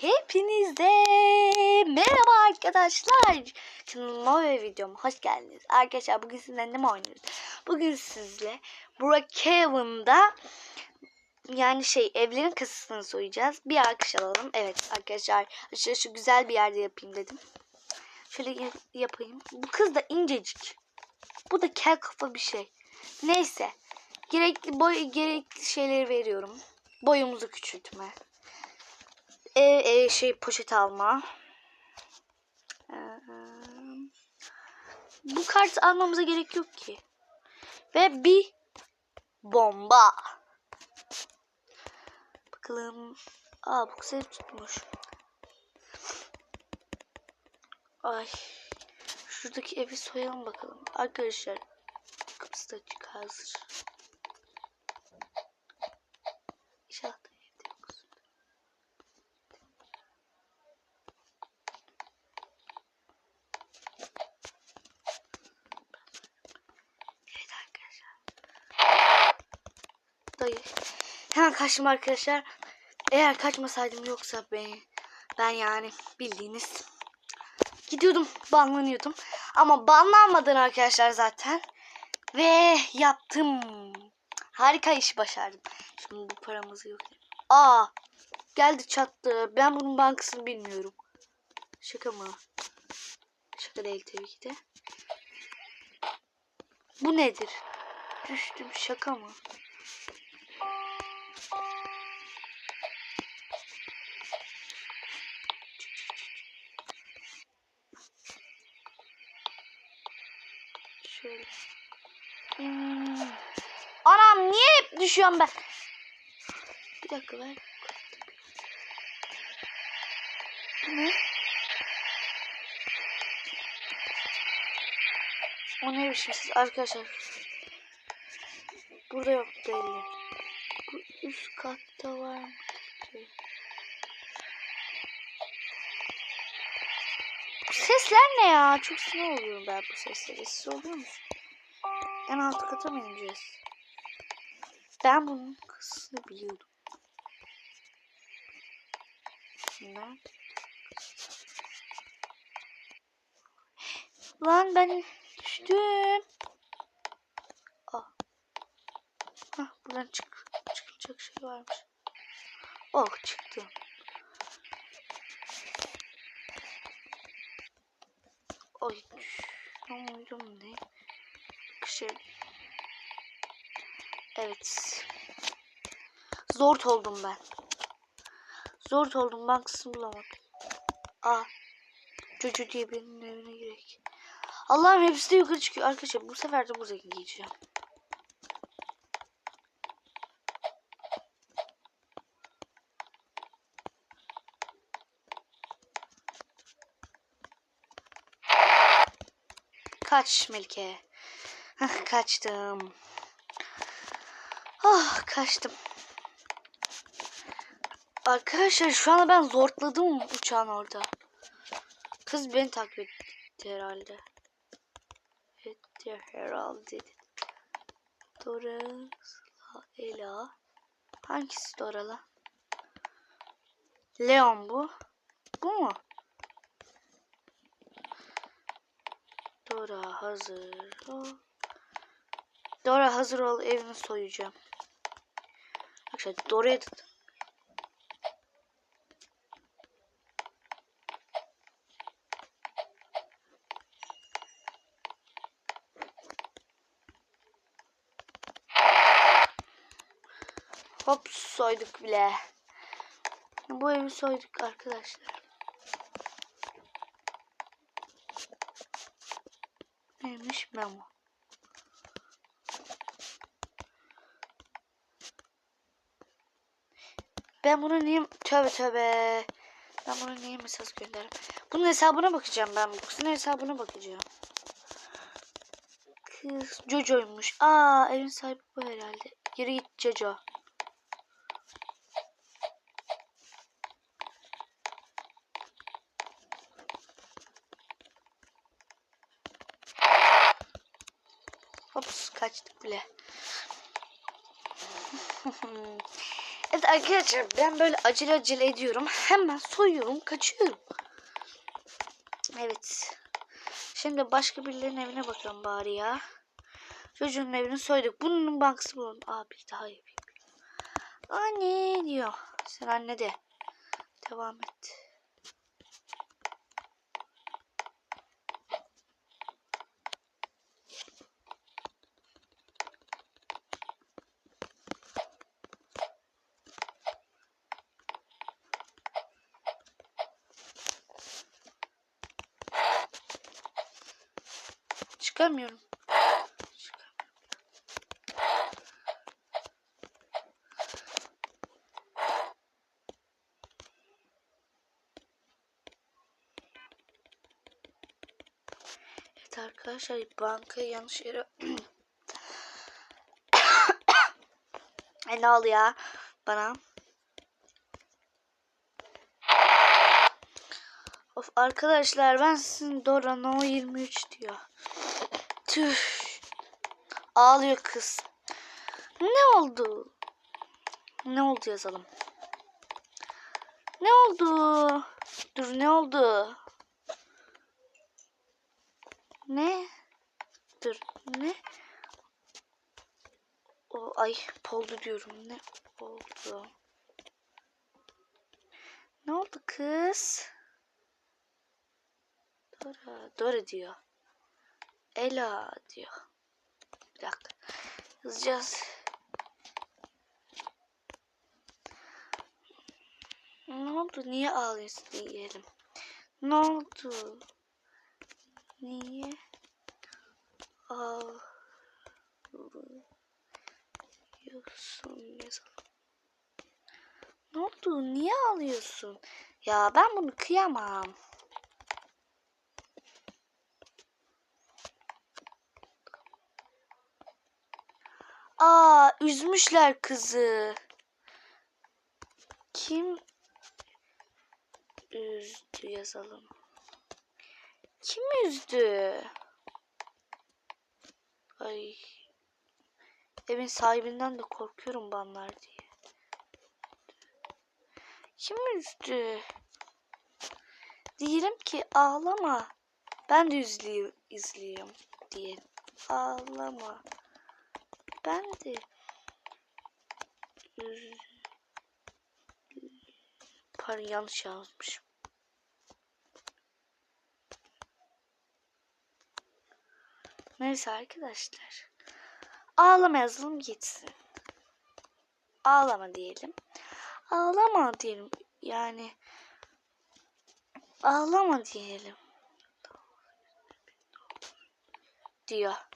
Hepinize merhaba arkadaşlar. Kanalıma ve videoma hoş geldiniz. Arkadaşlar bugün sizinle ne oynuyoruz? Bugün sizle Brookhaven'da yani şey evlerin kasasını soyacağız. Bir alkış alalım. Evet arkadaşlar şöyle şu güzel bir yerde yapayım dedim. Şöyle ya- yapayım. Bu kız da incecik. Bu da kel kafa bir şey. Neyse. Gerekli boy gerekli şeyleri veriyorum. Boyumuzu küçültme. E, e, şey poşet alma. Ee, bu kartı almamıza gerek yok ki. Ve bir bomba. Bakalım. Aa bu güzel tutmuş. Ay. Şuradaki evi soyalım bakalım. Arkadaşlar kapısı da açık hazır. İnşallah da evde yoksun. Evet arkadaşlar. Dayı. Hemen kaçtım arkadaşlar. Eğer kaçmasaydım yoksa ben, ben yani bildiğiniz gidiyordum banlanıyordum. Ama banlanmadan arkadaşlar zaten. Ve yaptım. Harika iş başardım. Şimdi bu paramızı yok. Aa geldi çattı. Ben bunun bankasını bilmiyorum. Şaka mı? Şaka değil tabii ki de. Bu nedir? Düştüm şaka mı? Şöyle. Anam niye hep düşüyorum ben? Bir dakika. Bu ne? O ne biçim siz arkadaşlar? Burada yok belli. Bu üst katta var sesler ne ya? Çok sinir oluyorum ben bu seslere. Siz oluyor musun? En alt kata mı ineceğiz? Ben bunun kısmını biliyordum. Nerede? Lan ben düştüm. Ah. Hah buradan çık çıkacak şey varmış. Oh çıktı. Ay düşüyorum ne? Şey. Evet. Zor oldum ben. Zor oldum ben kısım bulamadım. Aa. Çocuğu diye birinin evine girek. Allah'ım hepsi de yukarı çıkıyor. Arkadaşlar bu sefer de buraya gideceğim. Kaç Melike. Hah, kaçtım. Ah kaçtım. Arkadaşlar şu anda ben zortladım uçağın orada. Kız beni takip etti herhalde. Etti herhalde. Dora, Sıla, Ela. Hangisi Dora lan? Leon bu. Bu mu? Dora hazır ol. Dora hazır ol evini soyacağım. Arkadaşlar Dora'ya da Hop soyduk bile. Bu evi soyduk arkadaşlar. Neymiş memo? Ben bunu niye tövbe tövbe. Ben bunu niye mesaj gönderirim? Bunun hesabına bakacağım ben. Kızın hesabına bakacağım. Kız Jojo'ymuş. Aa evin sahibi bu herhalde. Yürü git Jojo. Hops kaçtık bile. Evet arkadaşlar ben böyle acele acele ediyorum. Hemen soyuyorum kaçıyorum. Evet. Şimdi başka birilerinin evine bakalım bari ya. Çocuğun evini soyduk. Bunun bankası bulun. Aa bir daha yapayım. Anne diyor. Sen anne de. Devam et. Çıkamıyorum. Evet arkadaşlar bankayı yanlış yere ne oldu ya bana? Of arkadaşlar ben sizin Dora No 23 diyor. Tüh. Ağlıyor kız. Ne oldu? Ne oldu yazalım. Ne oldu? Dur ne oldu? Ne? Dur ne? O ay oldu diyorum. Ne oldu? Ne oldu kız? Dora, Dora diyor. Ela diyor. Bir dakika. Yazacağız. Ne oldu? Niye ağlıyorsun diyelim. Ne oldu? Niye ağlıyorsun yazalım. Ne oldu? Niye ağlıyorsun? Ya ben bunu kıyamam. Aa, üzmüşler kızı. Kim üzdü yazalım. Kim üzdü? Ay. Evin sahibinden de korkuyorum banlar diye. Kim üzdü? Diyelim ki ağlama. Ben de üzlüyüm, izleyeyim diye. Ağlama. Ben de. Pardon yanlış yazmışım. Neyse arkadaşlar. Ağlama yazalım gitsin. Ağlama diyelim. Ağlama diyelim. Yani ağlama diyelim. Diyor.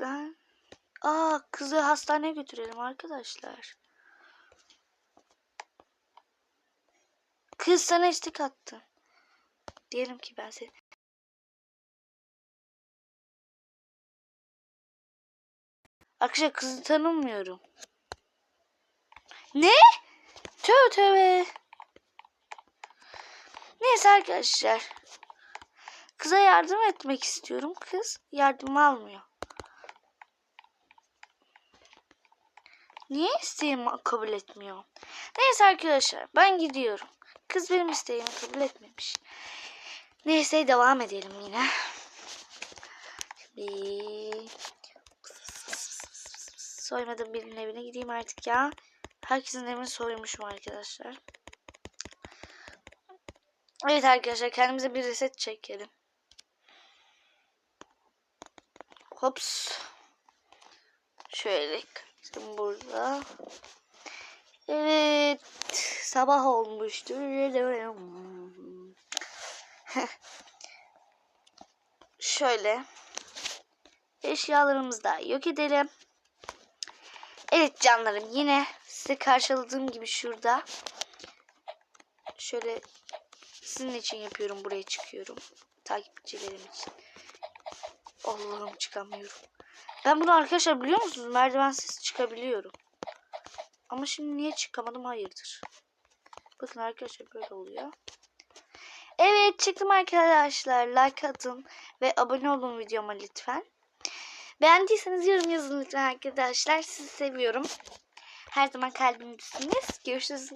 Ben Aa kızı hastaneye götürelim arkadaşlar. Kız sana istek attı. Diyelim ki ben seni Arkadaşlar kızı tanımıyorum. Ne? Tövbe tövbe. Neyse arkadaşlar. Kıza yardım etmek istiyorum. Kız yardım almıyor. Niye isteğimi kabul etmiyor? Neyse arkadaşlar ben gidiyorum. Kız benim isteğimi kabul etmemiş. Neyse devam edelim yine. Şimdi soymadığım birinin evine gideyim artık ya. Herkesin evini soymuşum arkadaşlar. Evet arkadaşlar kendimize bir reset çekelim. Hops. Şöyle işte burada. Evet. Sabah olmuştur. Şöyle. Eşyalarımızı da yok edelim. Evet canlarım yine size karşıladığım gibi şurada. Şöyle sizin için yapıyorum. Buraya çıkıyorum. Takipçilerim için. Allah'ım çıkamıyorum. Ben bunu arkadaşlar biliyor musunuz? Merdivensiz çıkabiliyorum. Ama şimdi niye çıkamadım? Hayırdır. Bakın arkadaşlar böyle oluyor. Evet çıktım arkadaşlar. Like atın ve abone olun videoma lütfen. Beğendiyseniz yorum yazın lütfen arkadaşlar. Sizi seviyorum. Her zaman kalbimdesiniz. Görüşürüz.